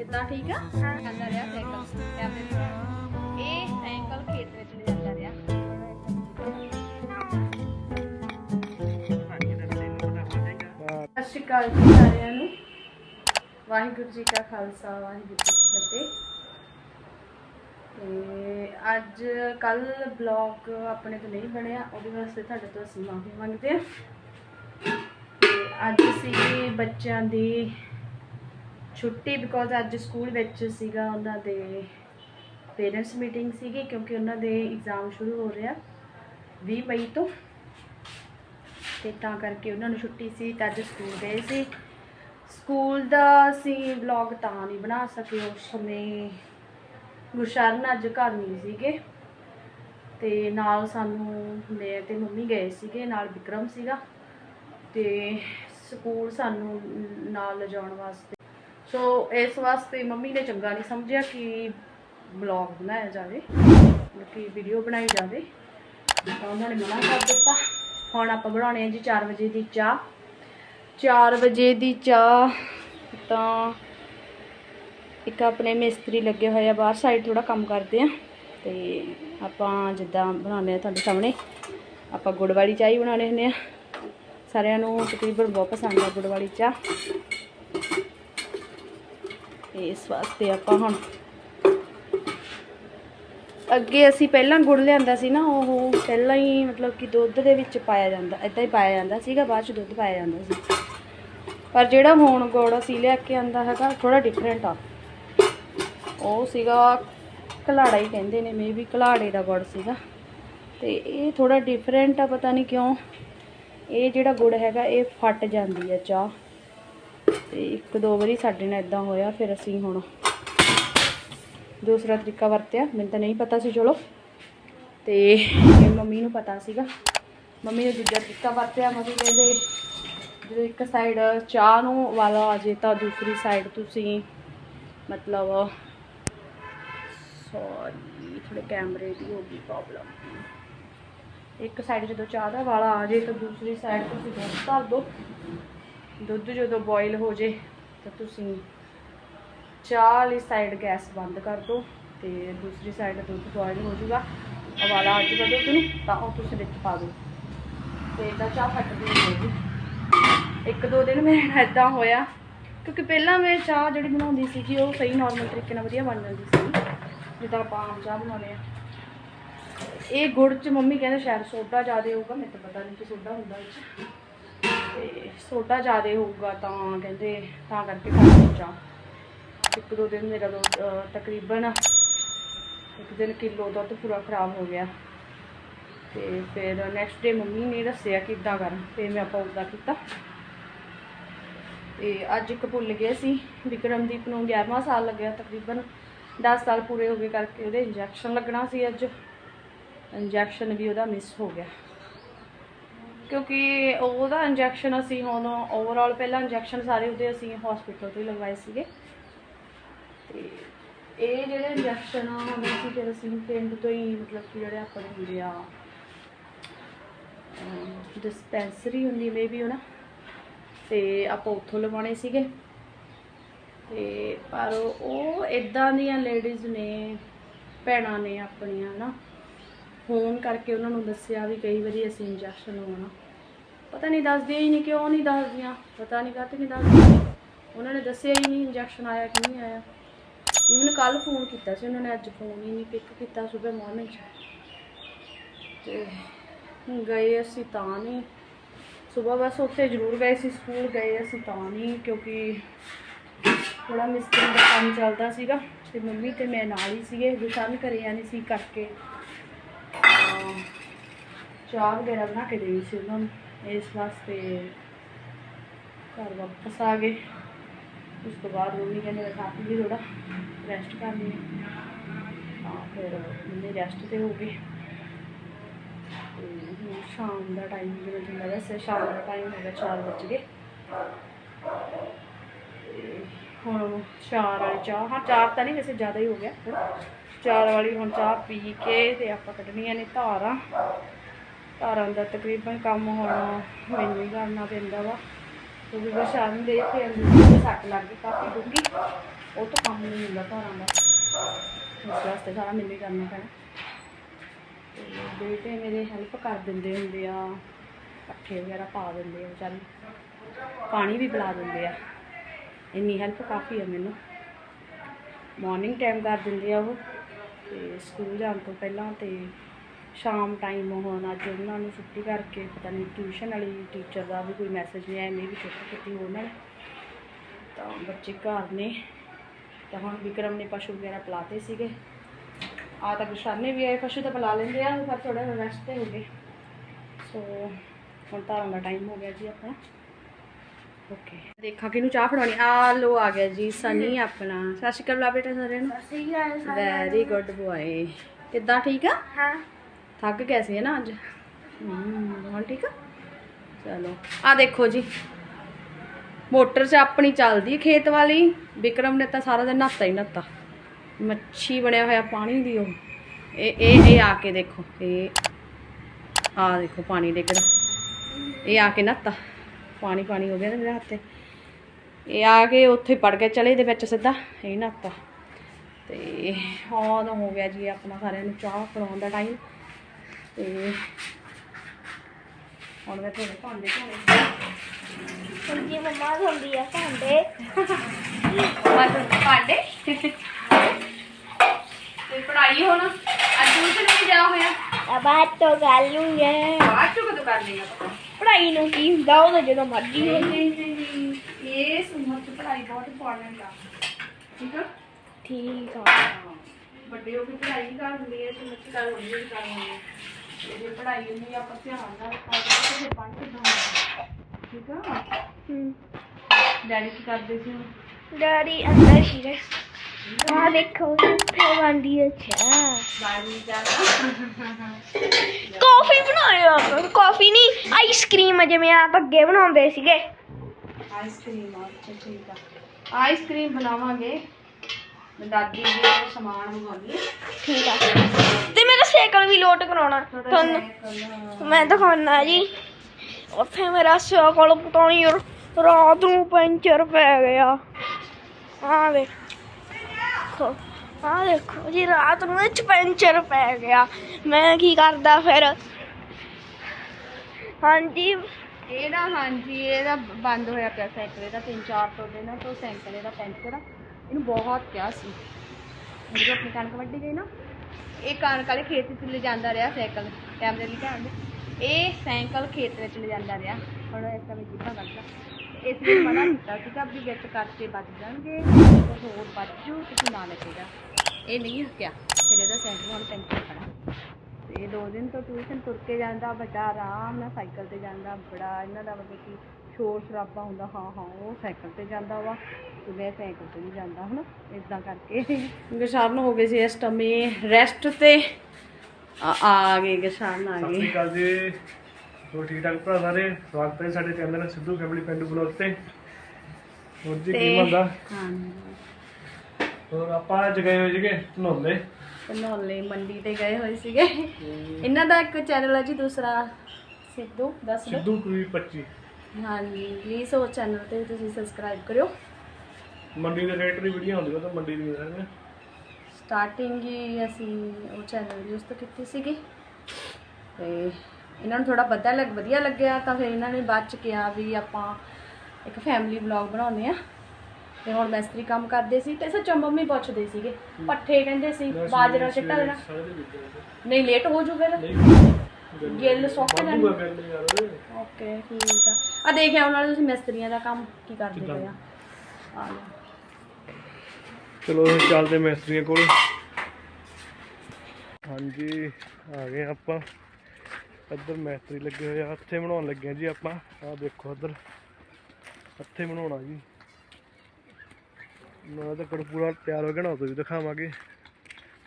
ਕਿੱਦਾਂ ਠੀਕ ਆ? ਜਾਂਦਾ ਰਿਹਾ ਸਾਈਕਲ। ਕੈਮਰੇ ਦੀ ਇਹ ਸਾਈਕਲ ਖੇਤ ਵਿੱਚ ਲੈ ਜਾਂਦਾ ਰਿਹਾ। ਸਤਿ ਸ਼੍ਰੀ ਅਕਾਲ ਜੀ ਸਾਰਿਆਂ ਨੂੰ। ਵਾਹਿਗੁਰੂ ਜੀ ਕਾ ਖਾਲਸਾ ਵਾਹਿਗੁਰੂ ਜੀ ਕੀ ਫਤਿਹ। ਤੇ ਅੱਜ ਕੱਲ ਬਲੌਗ ਆਪਣੇ ਤੋਂ ਨਹੀਂ ਬਣਿਆ ਉਹਦੇ ਵਾਸਤੇ ਤੁਹਾਡੇ ਤੋਂ ਅਸੀਂ ਮਾਫੀ ਮੰਗਦੇ ਹਾਂ। ਤੇ ਅੱਜ ਸੀ ਬੱਚਿਆਂ ਦੀ ਛੁੱਟੀ ਬਿਕੋਜ਼ ਅੱਜ ਸਕੂਲ ਵਿੱਚ ਸੀਗਾ ਉਹਨਾਂ ਦੇ ਪੇਰੈਂਟਸ ਮੀਟਿੰਗ ਸੀਗੀ ਕਿਉਂਕਿ ਉਹਨਾਂ ਦੇ ਐਗਜ਼ਾਮ ਸ਼ੁਰੂ ਹੋ ਰਿਹਾ 20 ਮਈ ਤੋਂ ਤੇ ਤਾਂ ਕਰਕੇ ਉਹਨਾਂ ਨੂੰ ਛੁੱਟੀ ਸੀ ਤਾਂ ਅੱਜ ਸਕੂਲ ਗਏ ਸੀ। ਸਕੂਲ ਦਾ ਅਸੀਂ ਵਲੌਗ ਤਾਂ ਨਹੀਂ ਬਣਾ ਸਕੇ ਉਸ ਸਮੇਂ। ਗੁਰਸ਼ਰਨ ਅੱਜ ਘਰ ਨਹੀਂ ਸੀਗੇ ਤੇ ਨਾਲ ਸਾਨੂੰ ਮੈਂ ਤੇ ਮੰਮੀ ਗਏ ਸੀਗੇ, ਨਾਲ ਵਿਕਰਮ ਸੀਗਾ ਤੇ ਸਕੂਲ ਸਾਨੂੰ ਨਾਲ ਲਿਜਾਉਣ ਵਾਸਤੇ ਸੋ ਇਸ ਵਾਸਤੇ ਮੰਮੀ ਨੇ ਚੰਗਾ ਨਹੀਂ ਸਮਝਿਆ ਕਿ ਵਲੌਗ ਬਣਾਇਆ ਜਾਵੇ ਕਿ ਵੀਡੀਓ ਬਣਾਈ ਜਾਵੇ। ਤਾਂ ਉਹਨਾਂ ਨੇ ਮਨਾ ਕਰ ਦਿੱਤਾ। ਹੁਣ ਆਪਾਂ ਬਣਾਉਣੇ ਆ ਜੀ 4 ਵਜੇ ਦੀ ਚਾਹ। 4 ਵਜੇ ਦੀ ਚਾਹ, ਤਾਂ ਇੱਕ ਆਪਣੇ ਮਿਸਤਰੀ ਲੱਗੇ ਹੋਏ ਆ ਬਾਹਰ ਸਾਈਡ ਥੋੜਾ ਕੰਮ ਕਰਦੇ ਆ। ਤੇ ਆਪਾਂ ਜਿੱਦਾਂ ਬਣਾਉਂਦੇ ਆ ਤੁਹਾਡੇ ਸਾਹਮਣੇ, ਆਪਾਂ ਗੁੜ ਵਾਲੀ ਚਾਹ ਹੀ ਬਣਾਉਣੇ ਹੁੰਦੇ ਆ। ਸਾਰਿਆਂ ਨੂੰ ਤਕਰੀਬਨ ਬਹੁਤ ਪਸੰਦ ਆ ਗੁੜ ਵਾਲੀ ਚਾਹ। ਤੇ ਇਸ ਵਾਸਤੇ ਆਪਾਂ ਹੁਣ ਅੱਗੇ ਅਸੀਂ ਪਹਿਲਾਂ ਗੁੜ ਲਿਆਂਦਾ ਸੀ ਨਾ, ਉਹ ਪਹਿਲਾਂ ਹੀ ਮਤਲਬ ਕਿ ਦੁੱਧ ਦੇ ਵਿੱਚ ਪਾਇਆ ਜਾਂਦਾ ਇਦਾਂ ਹੀ ਪਾਇਆ ਜਾਂਦਾ ਸੀਗਾ, ਬਾਅਦ ਚ ਦੁੱਧ ਪਾਇਆ ਜਾਂਦਾ ਸੀ। ਪਰ ਜਿਹੜਾ ਹੁਣ ਗੁੜ ਅਸੀਂ ਲਿਆ ਕੇ ਆਂਦਾ ਹੈਗਾ ਥੋੜਾ ਡਿਫਰੈਂਟ ਆ। ਉਹ ਸੀਗਾ ਕਲਾੜਾ ਹੀ ਕਹਿੰਦੇ ਨੇ ਮੇ ਵੀ ਕਲਾੜੇ ਦਾ ਗੁੜ ਸੀਗਾ। ਤੇ ਇਹ ਥੋੜਾ ਡਿਫਰੈਂਟ ਆ, ਪਤਾ ਨਹੀਂ ਕਿਉਂ। ਇਹ ਜਿਹੜਾ ਗੁੜ ਹੈਗਾ, ਇਹ ਫਟ ਜਾਂਦੀ ਆ ਚਾਹ। ਤੇ ਇੱਕ ਦੋ ਵਾਰੀ ਸਾਡੇ ਨਾਲ ਇਦਾਂ ਹੋਇਆ, ਫਿਰ ਅਸੀਂ ਹੁਣ ਦੂਸਰਾ ਤਰੀਕਾ ਵਰਤਿਆ। ਮੈਨੂੰ ਤਾਂ ਨਹੀਂ ਪਤਾ ਸੀ, ਚਲੋ। ਤੇ ਮੰਮੀ ਨੂੰ ਪਤਾ ਸੀਗਾ। ਮੰਮੀ ਨੇ ਦੂਜਾ ਤਰੀਕਾ ਵਰਤਿਆ, ਮੰਮੀ ਕਹਿੰਦੇ, ਜਦੋਂ ਇੱਕ ਸਾਈਡ ਚਾਹ ਨੂੰ ਵਾਲਾ ਆ ਜੇ ਤਾਂ ਦੂਸਰੀ ਸਾਈਡ ਤੁਸੀਂ ਮਤਲਬ ਸੌਰੀ ਥੋੜੇ ਕੈਮਰੇ ਦੀ ਹੋ ਗਈ ਪ੍ਰੋਬਲਮ ਇੱਕ ਸਾਈਡ ਜਦੋਂ ਚਾਹ ਦਾ ਵਾਲਾ ਆ ਜੇ ਤਾਂ ਦੂਸਰੀ ਸਾਈਡ ਤੁਸੀਂ ਦੁੱਧ ਧਰ ਦਿਓ। ਦੁੱਧ ਜਦੋਂ ਬੋਇਲ ਹੋ ਜੇ, ਤਾਂ ਤੁਸੀਂ ਚਾਹ ਵਾਲੀ ਸਾਈਡ ਗੈਸ ਬੰਦ ਕਰ ਦਿਓ ਤੇ ਦੂਸਰੀ ਸਾਈਡ ਦੁੱਧ ਬੋਇਲ ਹੋ ਜਾਊਗਾ। ਉਬਾਲਾ ਆ ਜਾਊਗਾ ਦੁੱਧ ਨੂੰ, ਤਾਂ ਉਹ ਤੁਸੀਂ ਵਿੱਚ ਪਾ ਦਿਓ। ਤੇ ਇਦਾਂ ਚਾਹ ਫਟਦੀ ਨਹੀਂ ਇੱਕ ਦੋ ਦਿਨ ਮੇਰੇ ਨਾਲ ਇਦਾਂ ਹੋਇਆ, ਕਿਉਂਕਿ ਪਹਿਲਾਂ ਮੈਂ ਚਾਹ ਜਿਹੜੀ ਬਣਾਉਂਦੀ ਸੀਗੀ, ਉਹ ਸਹੀ ਨਾਰਮਲ ਤਰੀਕੇ ਨਾਲ ਵਧੀਆ ਬਣ ਜਾਂਦੀ ਸੀ। ਜਿੱਦਾਂ ਆਪਾਂ ਆਮ ਚਾਹ ਬਣਾਉਂਦੇ ਆ ਇਹ ਗੁੜ ਚ ਮੰਮੀ ਕਹਿੰਦੇ ਸ਼ਾਇਦ ਸੋਡਾ ਜ਼ਿਆਦਾ ਹੋਊਗਾ, ਮੈਨੂੰ ਤਾਂ ਪਤਾ ਨਹੀਂ ਕਿ ਸੋਡਾ ਹੁੰਦਾ ਵਿੱਚ। ਤੇ ਸੋਡਾ ਜ਼ਿਆਦਾ ਹੋਊਗਾ ਤਾਂ ਕਹਿੰਦੇ, ਤਾਂ ਕਰਕੇ ਖਾਂਦੇ ਚਾਹ ਇੱਕ ਦੋ ਦਿਨ ਮੇਰਾ ਦੁੱਧ ਤਕਰੀਬਨ ਇੱਕ ਦਿਨ ਕਿਲੋ ਦੁੱਧ ਪੂਰਾ ਖਰਾਬ ਹੋ ਗਿਆ। ਤੇ ਫਿਰ ਨੈਕਸਟ ਡੇ ਮੰਮੀ ਨੇ ਦੱਸਿਆ ਕਿ ਇਦਾਂ ਕਰ ਤੇ ਮੈਂ ਆਪਾਂ ਉਦਾਂ ਕੀਤਾ। ਤੇ ਅੱਜ ਇੱਕ ਭੁੱਲ ਗਏ ਸੀ, ਵਿਕਰਮਦੀਪ ਨੂੰ 11ਵਾਂ ਸਾਲ ਲੱਗਿਆ ਤਕਰੀਬਨ। 10 ਸਾਲ ਪੂਰੇ ਹੋ ਗਏ ਕਰਕੇ ਉਹਦੇ ਇੰਜੈਕਸ਼ਨ ਲੱਗਣਾ ਸੀ ਅੱਜ। ਇੰਜੈਕਸ਼ਨ ਵੀ ਉਹਦਾ ਮਿਸ ਹੋ ਗਿਆ। ਕਿਉਂਕਿ ਉਹਦਾ ਇੰਜੈਕਸ਼ਨ ਅਸੀਂ ਹੁਣ ਓਵਰਆਲ ਪਹਿਲਾਂ ਇੰਜੈਕਸ਼ਨ ਸਾਰੇ ਉਹਦੇ ਅਸੀਂ ਹਸਪੀਟਲ ਤੋਂ ਹੀ ਲਗਵਾਏ ਸੀਗੇ। ਤੇ ਇਹ ਜਿਹੜੇ ਇੰਜੈਕਸ਼ਨ ਆ ਉਹ ਅਸੀਂ ਫਿਰ ਅਸੀਂ ਪਿੰਡ ਤੋਂ ਹੀ ਮਤਲਬ ਕਿ ਜਿਹੜੇ ਆਪਣੇ ਹੁੰਦੇ ਆ ਡਿਸਪੈਂਸਰੀ ਹੁੰਦੀ ਮੇਬੀ ਉਹ ਨਾ ਤੇ ਆਪਾਂ ਉੱਥੋਂ ਲਵਾਉਣੇ ਸੀਗੇ। ਤੇ ਪਰ ਉਹ ਇਦਾਂ ਦੀਆਂ ਲੇਡੀਜ਼ ਨੇ, ਭੈਣਾਂ ਨੇ ਆਪਣੀਆਂ ਨਾ ਫੋਨ ਕਰਕੇ ਉਹਨਾਂ ਨੂੰ ਦੱਸਿਆ ਵੀ ਕਈ ਵਾਰੀ ਅਸੀਂ ਇੰਜੈਕਸ਼ਨ ਲਵਾਉਣਾ। ਪਤਾ ਨਹੀਂ ਦੱਸਦੀਆਂ ਹੀ ਨਹੀਂ, ਕਿਉਂ ਨਹੀਂ ਦੱਸਦੀਆਂ? ਪਤਾ ਨਹੀਂ ਕਾਹਤੇ ਨਹੀਂ ਦੱਸਦੀਆਂ। ਉਹਨਾਂ ਨੇ ਦੱਸਿਆ ਹੀ ਨਹੀਂ ਇੰਜੈਕਸ਼ਨ ਆਇਆ ਕਿ ਨਹੀਂ ਆਇਆ। ਇਵਨ ਕੱਲ ਫੋਨ ਕੀਤਾ ਸੀ ਉਹਨਾਂ ਨੇ, ਅੱਜ ਫੋਨ ਹੀ ਨਹੀਂ ਪਿਕ ਕੀਤਾ ਸਵੇਰ ਮਾਰਨਿੰਗ 'ਚ। ਤੇ ਗਏ ਅਸੀਂ ਤਾਂ ਨਹੀਂ। ਸਵੇਰ ਬਸ ਉੱਥੇ ਜ਼ਰੂਰ ਗਏ ਸੀ, ਸਕੂਲ ਗਏ ਅਸੀਂ ਤਾਂ ਨਹੀਂ, ਕਿਉਂਕਿ ਥੋੜਾ ਮਿਸਤਰੀ ਦਾ ਕੰਮ ਚੱਲਦਾ ਸੀਗਾ। ਤੇ ਮੰਮੀ ਤੇ ਮੈਂ ਨਾਲ ਹੀ ਸੀਗੇ ਗੁਸ਼ਨ ਘਰੇ ਆਣੀ ਸੀ ਕਰਕੇ। ਚਾਹ ਵਗੈਰਾ ਬਣਾ ਕੇ ਦੇਈ ਸੀ ਉਹਨਾਂ ਨੂੰ। ਇਸ ਵਾਸਤੇ ਘਰ ਵਾਪਸ ਆ ਗਏ। ਉਸ ਤੋਂ ਬਾਅਦ ਮੰਮੀ ਕਹਿੰਦੇ, ਮੈਂ ਖਾ ਪੀ ਥੋੜਾ ਰੈਸਟ ਕਰਨੀ ਹੈ। ਤਾਂ ਫਿਰ ਮੰਮੀ ਰੈਸਟ ਤੇ ਹੋ ਗਏ। ਸ਼ਾਮ ਦਾ ਟਾਈਮ ਜਿਵੇਂ ਤੁਹਾਨੂੰ ਵੈਸੇ ਸ਼ਾਮ ਦਾ ਟਾਈਮ ਹੋ ਗਿਆ 4 ਵਜ ਗਏ। ਤੇ ਹੁਣ ਚਾਰ ਵਾਲੀ ਚਾਹ, ਹਾਂ, ਚਾਰ ਤਾਂ ਨਹੀਂ ਵੈਸੇ ਜ਼ਿਆਦਾ ਹੀ ਹੋ ਗਿਆ ਚਾਰ ਵਾਲੀ ਹੁਣ ਚਾਹ ਪੀ ਕੇ ਤੇ ਆਪਾਂ ਕੱਢਣੀਆਂ ਨੇ ਧਾਰਾਂ। ਘਰਾਂ ਦਾ ਤਕਰੀਬਨ ਕੰਮ ਹੁਣ ਮੈਨੂੰ ਹੀ ਕਰਨਾ ਪੈਂਦਾ ਵਾ। ਕਿਉਂਕਿ ਬਸ਼ਾਰਨ ਦੇ ਇੱਥੇ ਅੰਦਰ ਸੱਟ ਲੱਗ ਗਈ, ਕਾਫੀ ਡੂੰਘੀ ਉਹ ਤੋਂ ਕੰਮ ਨਹੀਂ ਹੁੰਦਾ ਘਰਾਂ ਦਾ। ਇਸ ਵਾਸਤੇ ਸਾਰਾ ਮੈਨੂੰ ਹੀ ਕਰਨਾ ਪੈਣਾ। ਤੇ ਬੇਟੇ ਮੇਰੇ ਹੈਲਪ ਕਰ ਦਿੰਦੇ ਹੁੰਦੇ ਆ। ਪੱਠੇ ਵਗੈਰਾ ਪਾ ਦਿੰਦੇ ਆ ਵਿਚਾਰੇ। ਪਾਣੀ ਵੀ ਪਿਲਾ ਦਿੰਦੇ ਆ। ਇੰਨੀ ਹੈਲਪ ਕਾਫੀ ਆ ਮੈਨੂੰ। ਮਾਰਨਿੰਗ ਟਾਈਮ ਕਰ ਦਿੰਦੇ ਆ ਉਹ। ਤੇ ਸਕੂਲ ਜਾਣ ਤੋਂ ਪਹਿਲਾਂ ਤੇ ਸ਼ਾਮ ਟਾਈਮ ਹੁਣ ਅੱਜ ਉਹਨਾਂ ਨੂੰ ਛੁੱਟੀ ਕਰਕੇ ਪਤਾ ਨਹੀਂ ਟਿਊਸ਼ਨ ਵਾਲੀ ਟੀਚਰ ਦਾ ਵੀ ਕੋਈ ਮੈਸੇਜ ਨਹੀਂ ਆਇਆ ਮੈਂ ਵੀ ਛੁੱਟੀ ਕੀਤੀ ਉਹਨਾਂ ਨੇ। ਤਾਂ ਬੱਚੇ ਘਰ ਨੇ। ਤਾਂ ਹੁਣ ਵਿਕਰਮ ਨੇ ਪਸ਼ੂ ਵਗੈਰਾ ਪਿਲਾਤੇ ਸੀਗੇ। ਆ ਤਾਂ ਗੁਸ਼ਾਨੇ ਵੀ ਆਏ ਪਸ਼ੂ ਤਾਂ ਪਿਲਾ ਲੈਂਦੇ ਆ ਪਰ ਥੋੜਾ ਰੈਸਟ ਤੇ ਹੋ ਗਏ। ਸੋ ਹੁਣ ਧਾਰਾਂ ਦਾ ਟਾਈਮ ਹੋ ਗਿਆ ਜੀ ਆਪਣਾ। ਓਕੇ ਦੇਖਾਂ ਕਿਹਨੂੰ ਚਾਹ ਫੜਾਉਣੀ। ਆ ਲੋ ਆ ਗਿਆ ਜੀ ਸਨੀ ਆਪਣਾ। ਸਤਿ ਸ਼੍ਰੀ ਅਕਾਲ ਬੇਟਾ ਸਾਰਿਆਂ ਨੂੰ। ਵੈਰੀ ਗੁੱਡ ਬੁਆਏ ਕਿੱਦਾਂ ਠੀਕ ਆ? ਹਾਂ। ਥੱਕ ਗਏ ਸੀ ਨਾ ਅੱਜ। ਹਮ, ਹੁਣ ਠੀਕ ਆ? ਚਲੋ ਆ ਦੇਖੋ ਜੀ। ਮੋਟਰ 'ਚ ਆਪਣੀ ਚੱਲਦੀ ਖੇਤ ਵਾਲੀ। ਵਿਕਰਮ ਨੇ ਤਾਂ ਸਾਰਾ ਦਿਨ ਨਹਾਤਾ ਹੀ ਨਹਾਤਾ। ਮੱਛੀ ਬਣਿਆ ਹੋਇਆ ਪਾਣੀ ਦੀ ਉਹ। ਇਹ ਇਹ ਇਹ ਆ ਕੇ ਦੇਖੋ। ਇਹ ਆ ਦੇਖੋ ਪਾਣੀ ਡਿੱਗਦਾ ਇਹ ਆ ਕੇ ਨਹਾਤਾ। ਪਾਣੀ ਪਾਣੀ ਹੋ ਗਿਆ ਨਾ ਮੇਰੇ ਹੱਥ। ਇਹ ਆ ਕੇ ਉੱਥੇ ਪੜ ਗਿਆ ਚਲੇ ਦੇ ਵਿੱਚ ਸਿੱਧਾ। ਇਹ ਨਹਾਤਾ। ਤੇ ਹੁਣ ਹੋ ਗਿਆ ਜੀ ਆਪਣਾ ਸਾਰਿਆਂ ਨੂੰ ਚਾਹ ਪਿਲਾਉਣ ਦਾ ਟਾਈਮ ਤੇ ਹੁਣ ਮੈਂ ਥੋੜੇ ਭਾਂਡੇ ਧੋਣੇ ਹੁੰਦੀ ਮੰਮਾ ਹੁੰਦੀ ਆ ਭਾਂਡੇ? ਬਸ ਭਾਂਡੇ? ਤੇ ਪੜਾਈ ਹੁਣ? ਅੱਜ ਟਿਊਸ਼ਨ ਵੀ ਜਾ ਹੋਇਆ? ਆ ਬਾਤ ਤੋਂ ਗੱਲ ਨੂੰ ਹੈ ਬਾਅਦ ਚੋਂ ਕਦੋਂ ਕਰ ਲੇਗਾ ਪੜਾਈ ਨੂੰ ਕੀ ਹੁੰਦਾ ਉਹ ਤਾਂ ਜਦੋਂ ਮਰਜ਼ੀ ਹੋ ਇਹ ਉਮਰ ਚ ਪੜਾਈ ਬਹੁਤ ਇੰਪੋਰਟੈਂਟ ਆ। ਠੀਕ ਆ? ਠੀਕ ਆ। ਹਾਂ। ਵੱਡੇ ਹੋ ਕੇ ਪੜਾਈ ਕਰ ਹੁੰਦੀ ਹੈ ਤੇ ਬੱਚੇ ਕਰ ਹੁੰਦੀ ਵੀ ਕਰ ਹੁੰਦੀ ਹੈ ਤੇ ਜੇ ਪੜਾਈ ਨਹੀਂ ਆਪਾਂ ਧਿਆਨ ਨਾਲ ਕਰਾਂਗੇ ਤਾਂ ਫਿਰ ਬਣ ਕੇ ਜਾਣਾ ਠੀਕ ਆ ਹੂੰ ਡੈਡੀ ਕੀ ਕਰਦੇ ਸੀ ਡੈਡੀ ਅੰਦਰ ਹੀ ਰਹੇ ਆ ਦੇਖੋ ਕਿੱਥੇ ਬੰਦੀ ਅੱਛਾ ਬਾਹਰ ਜਾਣਾ ਕਾਫੀ ਬਣਾਇਆ ਕਾਫੀ ਨਹੀਂ ਆਈਸਕ੍ਰੀਮ ਜਿਵੇਂ ਆਪ ਅੱਗੇ ਬਣਾਉਂਦੇ ਸੀਗੇ ਆਈਸਕ੍ਰੀਮ ਅੱਛਾ ਠੀਕ ਆ ਆਈਸਕ੍ਰੀਮ ਬਣਾਵਾਂਗੇ ਮੈਂ ਦਾਦੀ ਜੀ ਦਾ ਸਮਾਨ ਮੰਗਾਉਣੀ ਹੈ ਠੀਕ ਆ ਤੇ ਮੇਰਾ ਸਾਈਕਲ ਵੀ ਲੋਡ ਕਰਾਉਣਾ ਤੁਹਾਨੂੰ। ਮੈਂ ਦਿਖਾਉਣਾ ਜੀ। ਉੱਥੇ ਮੇਰਾ ਸਾਈਕਲ ਪਤਾ ਨਹੀਂ ਰਾਤ ਨੂੰ ਪੈਂਚਰ ਪੈ ਗਿਆ। ਆ ਦੇਖੋ। ਆ ਦੇਖੋ ਜੀ, ਰਾਤ ਨੂੰ ਇਹ ਪੈਂਚਰ ਪੈ ਗਿਆ। ਮੈਂ ਕੀ ਕਰਦਾ ਫਿਰ? ਹਾਂਜੀ। ਇਹਦਾ ਹਾਂਜੀ, ਇਹਦਾ ਬੰਦ ਹੋਇਆ ਪਿਆ ਸਾਈਕਲ, ਇਹਦਾ ਤਿੰਨ ਚਾਰ ਤੋਂ ਦਿਨਾਂ ਤੋਂ ਸਾਈਕਲ, ਇਹਦਾ ਪੈਂਚਰ ਇਹਨੂੰ ਬਹੁਤ ਕਿਹਾ ਸੀ। ਜਦੋਂ ਆਪਣੀ ਕਣਕ ਵੱਢੀ ਗਈ ਨਾ। ਇਹ ਕਣਕ ਵਾਲੇ ਖੇਤ ਵਿੱਚ ਲੈ ਰਿਹਾ ਸਾਈਕਲ, ਕੈਮਰੇ ਲਈ ਧਿਆਨ ਦੇ। ਇਹ ਸਾਈਕਲ ਖੇਤ ਵਿੱਚ ਲੈ ਰਿਹਾ। ਹੁਣ ਇਸ ਤਰ੍ਹਾਂ ਜਿੱਦਾਂ ਕਰਦਾ ਇਸ ਲਈ ਮਨਾ ਕੀਤਾ ਸੀਗਾ ਵੀ ਵਿੱਚ ਕੱਚੇ ਬਚ ਜਾਣਗੇ ਹੋਰ ਬਚ ਜੂ ਤੁਸੀਂ ਨਾ ਲੱਗੇਗਾ। ਇਹ ਨਹੀਂ ਹੱਕਿਆ ਫਿਰ ਇਹਦਾ ਸਾਈਕਲ ਹੁਣ ਪੈਂਚਰ ਖੜਾ। ਤੇ ਦੋ ਦਿਨ ਤੋਂ ਟਿਊਸ਼ਨ ਤੁਰ ਕੇ ਜਾਂਦਾ ਬੜਾ ਆਰਾਮ ਨਾਲ ਸਾਈਕਲ ਤੇ ਜਾਂਦਾ, ਬੜਾ ਇਹਨਾਂ ਦਾ ਮਤਲਬ ਕਿ ਸ਼ੋਰ ਸ਼ਰਾਬਾ ਹੁੰਦਾ ਹਾਂ ਹਾਂ ਉਹ ਸਾਈਕਲ ਤੇ ਜਾਂਦਾ ਵਾ। ਤੇ ਮੈਂ ਸਾਈਕਲ ਤੇ ਨਹੀਂ ਜਾਂਦਾ ਹਨਾ? ਇਦਾਂ ਕਰਕੇ। ਗਸ਼ਾਰਨ ਹੋ ਗਏ ਸੀ ਇਸ ਟਮੇ ਰੈਸਟ ਤੇ। ਆ ਆ ਗਏ ਗਸ਼ਾਰਨ ਆ ਸਤਿ ਗਏ। ਸ਼੍ਰੀ ਅਕਾਲ ਜੀ। ਹੋਰ ਠੀਕ ਠਾਕ ਭਰਾ ਸਾਰੇ? ਸਵਾਗਤ ਹੈ ਸਾਡੇ ਚੈਨਲ ਸਿੱਧੂ ਫੈਮਿਲੀ ਪਿੰਡੂ ਬਲੌਗ ਤੇ। ਹੋਰ ਜੀ ਕੀ ਬੰਦਾ ਹਾਂ ਹੋਰ ਆਪਾਂ ਅੱਜ ਗਏ ਹੋਏ ਸੀਗੇ ਧਨੌਲੇ ਧਨੌਲੇ ਮੰਡੀ ਤੇ ਗਏ ਹੋਏ ਸੀਗੇ। ਇਹਨਾਂ ਦਾ ਇੱਕ ਚੈਨਲ ਹੈ ਜੀ ਦੂਸਰਾ ਸਿੱਧੂ ਦੱਸ ਦਿਓ। ਸਿੱਧੂ ਕੋਈ 25 ਹਾਂਜੀ ਪਲੀਜ਼ ਉਹ ਚੈਨਲ ਤੇ ਤੁਸੀਂ ਸਬਸਕ੍ਰਾਈਬ ਕਰਿਓ। ਮੰਡੀ ਦੇ ਰੇਟ ਦੀ ਵੀਡੀਓ ਹੁੰਦੀ ਉਹ ਤਾਂ ਮੰਡੀ ਦੀ ਨਹੀਂ ਸਟਾਰਟਿੰਗ ਹੀ ਅਸੀਂ ਉਹ ਚੈਨਲ ਯੂਜ਼ ਤੋਂ ਕੀਤੀ ਸੀਗੀ। ਤੇ ਇਹਨਾਂ ਨੂੰ ਥੋੜਾ ਵਧੀਆ ਲੱਗ ਵਧੀਆ ਲੱਗਿਆ ਤਾਂ ਫਿਰ ਇਹਨਾਂ ਨੇ ਬਾਅਦ ਚ ਕਿਹਾ ਵੀ ਆਪਾਂ ਇੱਕ ਫੈਮਿਲੀ ਵਲੌਗ ਬਣਾਉਂਦੇ ਆ ਤੇ ਹੁਣ ਮੈਸਤਰੀ ਕੰਮ ਕਰਦੇ ਸੀ ਤੇ ਸੱਚਾ ਮੰਮੀ ਪੁੱਛਦੇ ਸੀਗੇ ਪੱਠੇ ਕਹਿੰਦੇ ਸੀ ਬਾਜਰਾ ਚਿੱਟਾ ਦੇਣਾ। ਨਹੀਂ ਲੇਟ ਹੋ ਜੂ ਫਿਰ। ਗਿੱਲ ਸੁੱਕ ਯਾਰ ਓਕੇ ਠੀਕ ਆ। ਆ ਦੇਖਿਆ ਉਹਨਾਂ ਨੇ ਤੁਸੀਂ ਮਿਸਤਰੀਆਂ ਦਾ ਕੰਮ ਕੀ ਕਰਦੇ ਪਏ ਆ। ਆ ਲਓ। ਚਲੋ ਚੱਲਦੇ ਮਿਸਤਰੀਆਂ ਕੋਲ। ਹਾਂਜੀ, ਆ ਗਏ ਆਪਾਂ। ਇੱਧਰ ਮਿਸਤਰੀ ਲੱਗੇ ਹੋਏ ਆ, ਹੱਥੇ ਬਣਾਉਣ ਲੱਗੇ ਆ ਜੀ ਆਪਾਂ। ਆਹ ਦੇਖੋ ਇੱਧਰ, ਹੱਥੇ ਬਣਾਉਣਾ ਜੀ। ਨਾ ਤਾਂ ਕੜ ਪੂਰਾ ਤਿਆਰ ਹੋ ਗਿਆ ਨਾ ਉਹ ਵੀ ਦਿਖਾਵਾਂਗੇ।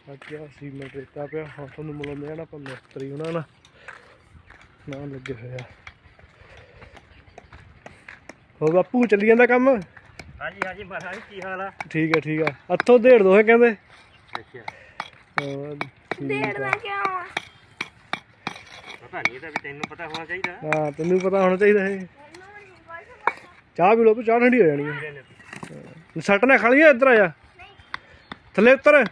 ਬਾਕੀ ਆ ਸੀਮੈਂਟ ਰੇਤਾ ਪਿਆ, ਹੁਣ ਤੁਹਾਨੂੰ ਮਿਲਾਉਂਦੇ ਆ ਨਾ ਆਪਾਂ ਮਿਸਤਰੀ ਉਹਨਾਂ ਨਾਲ। ਨਾਲ ਲੱਗੇ ਹੋਇਆ ਆ। ਹੋ ਬਾਪੂ, ਚੱਲੀ ਜਾਂਦਾ ਕੰਮ? ਹਾਂਜੀ ਹਾਂਜੀ ਮਹਾਰਾਜ ਕੀ ਹਾਲ ਆ? ਠੀਕ ਹੈ ਠੀਕ ਹੈ ਹੱਥੋਂ ਢੇੜ ਦੋ ਹੈ ਕਹਿੰਦੇ। ਅੱਛਾ। ਹਾਂ, ਠੀਕ ਆ। ਕਿਉਂ ਆ? ਪਤਾ ਨਹੀਂ ਇਹਦਾ ਵੀ ਤੈਨੂੰ ਪਤਾ ਹੋਣਾ ਚਾਹੀਦਾ। ਹਾਂ ਤੈਨੂੰ ਪਤਾ ਹੋਣਾ ਚਾਹੀਦਾ ਹੈ ਚਾਹ ਪੀ ਲਓ ਤੂੰ ਚਾਹ ਠੰਡੀ ਹੋ ਜਾਣੀ ਹੈ। ਸੱਟ ਨਾ ਖਾ ਲਈਏ ਇੱਧਰ ਆ ਜਾ। ਥੱਲੇ ਉੱਤਰ।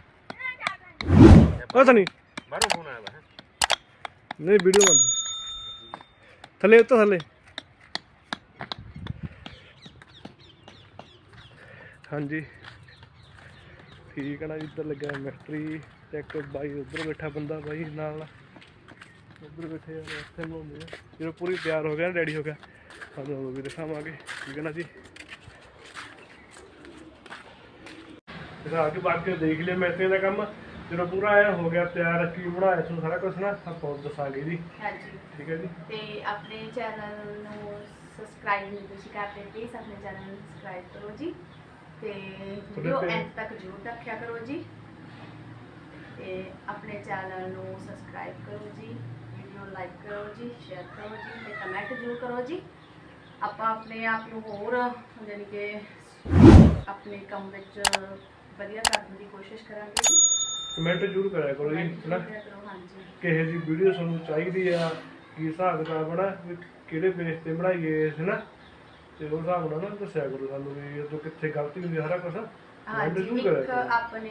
ਸਨੀ ਬਾਹਰੋਂ ਫੋਨ ਆਇਆ ਵਾ ਨਹੀਂ ਵੀਡੀਓ ਬਣ ਥੱਲੇ ਉੱਤਰ ਥੱਲੇ। ਹਾਂਜੀ। ਠੀਕ ਹੈ ਨਾ ਇੱਧਰ ਲੱਗਿਆ ਮਿਸਤਰੀ ਤੇ ਇੱਕ ਬਾਈ ਉੱਧਰ ਬੈਠਾ ਬੰਦਾ ਬਾਈ ਨਾਲ। ਉੱਧਰ ਬੈਠੇ ਆ ਇੱਥੇ ਬਣਾਉਂਦੇ ਆ। ਜਦੋਂ ਪੂਰੀ ਤਿਆਰ ਹੋ ਗਿਆ ਨਾ ਰੈਡੀ ਹੋ ਗਿਆ। ਤੁਹਾਨੂੰ ਉਹ ਵੀ ਦਿਖਾਵਾਂਗੇ। ਠੀਕ ਹੈ ਨਾ ਜੀ? ਦਿਖਾ ਕੇ ਬਾਅਦ ਕੇ ਦੇਖ ਲਿਆ ਮਿਸਤਰੀ ਦਾ ਕੰਮ। ਜਦੋਂ ਪੂਰਾ ਆਇਆ ਹੋ ਗਿਆ ਤਿਆਰ ਕੀ ਬਣਾਇਆ ਤੁਹਾਨੂੰ ਸਾਰਾ ਕੁਝ ਨਾ ਆਪਾਂ ਦੱਸਾਂਗੇ ਜੀ। ਹਾਂਜੀ। ਠੀਕ ਹੈ ਜੀ? ਤੇ ਆਪਣੇ ਚੈਨਲ ਨੂੰ ਸਬਸਕ੍ਰਾਈਬ ਨਹੀਂ ਤੁਸੀਂ ਕਰਦੇ ਪਲੀਜ਼ ਆਪਣੇ ਚੈਨਲ ਨੂੰ ਸਬਸਕ੍ਰਾਈਬ ਕਰੋ ਜੀ। ਤੇ ਵੀਡੀਓ ਐਂਡ ਤੱਕ ਜ਼ਰੂਰ ਦੇਖਿਆ ਕਰੋ ਜੀ। ਤੇ ਆਪਣੇ ਚੈਨਲ ਨੂੰ ਸਬਸਕ੍ਰਾਈਬ ਕਰੋ ਜੀ ਵੀਡੀਓ ਲਾਈਕ ਕਰੋ ਜੀ ਸ਼ੇਅਰ ਕਰੋ ਜੀ ਤੇ ਕਮੈਂਟ ਜ਼ਰੂਰ ਕਰੋ ਜੀ। ਆਪਾਂ ਆਪਣੇ ਆਪ ਨੂੰ ਹੋਰ ਜਾਣੀ ਕਿ ਆਪਣੇ ਕੰਮ ਵਿੱਚ ਵਧੀਆ ਕਰਨ ਦੀ ਕੋਸ਼ਿਸ਼ ਕਰਾਂਗੇ ਜੀ। ਕਮੈਂਟ ਜ਼ਰੂਰ ਕਰਿਆ ਕਰੋ ਜੀ Comment ਹੈ ਨਾ? ਜ਼ਰੂਰ ਕਰਿਆ ਕਰੋ ਹਾਂਜੀ। ਕਿਸੇ ਦੀ ਵੀਡੀਓ ਤੁਹਾਨੂੰ ਚਾਹੀਦੀ ਆ ਕੀ ਹਿਸਾਬ ਕਿਤਾਬ ਬਣਾ ਕਿਹੜੇ ਬੇਸ ਤੇ ਬਣਾਈਏ ਹੈ ਨਾ? ਤੇ ਉਸ ਹਿਸਾਬ ਨਾਲ ਨਾ ਦੱਸਿਆ ਕਰੋ ਸਾਨੂੰ ਵੀ ਇਹ ਤੋਂ ਕਿੱਥੇ ਗਲਤੀ ਹੁੰਦੀ ਹੈ ਸਾਰਾ ਕੁਝ ਹਾਂਜੀ ਜ਼ਰੂਰ ਇੱਕ ਕਰਿਆ ਕਰੋ? ਆਪਣੇ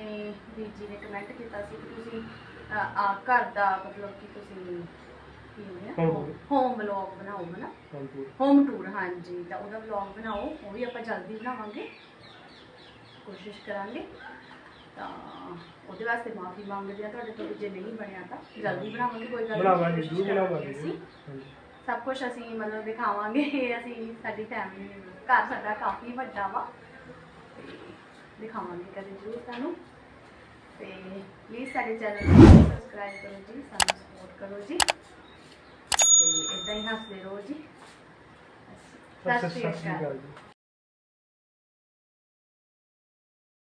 ਵੀਰ ਜੀ ਨੇ ਕਮੈਂਟ ਕੀਤਾ ਸੀ ਕਿ ਤੁਸੀਂ ਅ, ਆ ਘਰ ਦਾ ਮਤਲਬ ਕਿ ਤੁਸੀਂ ਕੀ Home- ਹੋਮ ਵਲੌਗ ਬਣਾਓ ਹਨਾ? ਹਾਂਜੀ ਹੋਮ ਟੂਰ ਹਾਂਜੀ ਤਾਂ ਉਹਦਾ ਵਲੌਗ ਬਣਾਓ ਉਹ ਵੀ ਆਪਾਂ ਜਲਦੀ ਬਣਾਵਾਂਗੇ। ਕੋਸ਼ਿਸ਼ ਕਰਾਂਗੇ। ਤਾਂ ਉਹਦੇ ਵਾਸਤੇ ਮਾਫੀ ਮੰਗਦੇ ਆ ਤੁਹਾਡੇ ਤੋਂ ਵੀ ਜੇ ਨਹੀਂ ਬਣਿਆ ਤਾਂ ਜਲਦੀ ਬਣਾਵਾਂਗੇ ਕੋਈ ਗੱਲ ਨਹੀਂ, ਬਣਾਵਾਂਗੇ ਕੋਸ਼ਿਸ਼ ਜ਼ਰੂਰ ਕਰਾਂਗੇ ਬਣਾਵਾਂਗੇ ਅਸੀਂ। ਹਾਂਜੀ। ਸਭ ਕੁਝ ਅਸੀਂ ਮਤਲਬ ਦਿਖਾਵਾਂਗੇ ਅਸੀਂ ਸਾਡੀ ਫੈਮਿਲੀ ਘਰ ਸਾਡਾ ਕਾਫੀ ਵੱਡਾ ਵਾ। ਤੇ ਦਿਖਾਵਾਂਗੇ ਕਦੇ ਜ਼ਰੂਰ ਤੁਹਾਨੂੰ। ਤੇ ਪਲੀਜ਼ ਸਾਡੇ ਚੈਨਲ ਨੂੰ ਸਬਸਕ੍ਰਾਈਬ ਕਰੋ ਜੀ ਸਾਨੂੰ ਸਪੋਰਟ ਕਰੋ ਜੀ। ਤੇ ਇਦਾਂ ਹੀ ਹੱਸਦੇ ਰਹੋ ਜੀ। ਸਤਿ ਸ਼੍ਰੀ ਅਕਾਲ ਜੀ।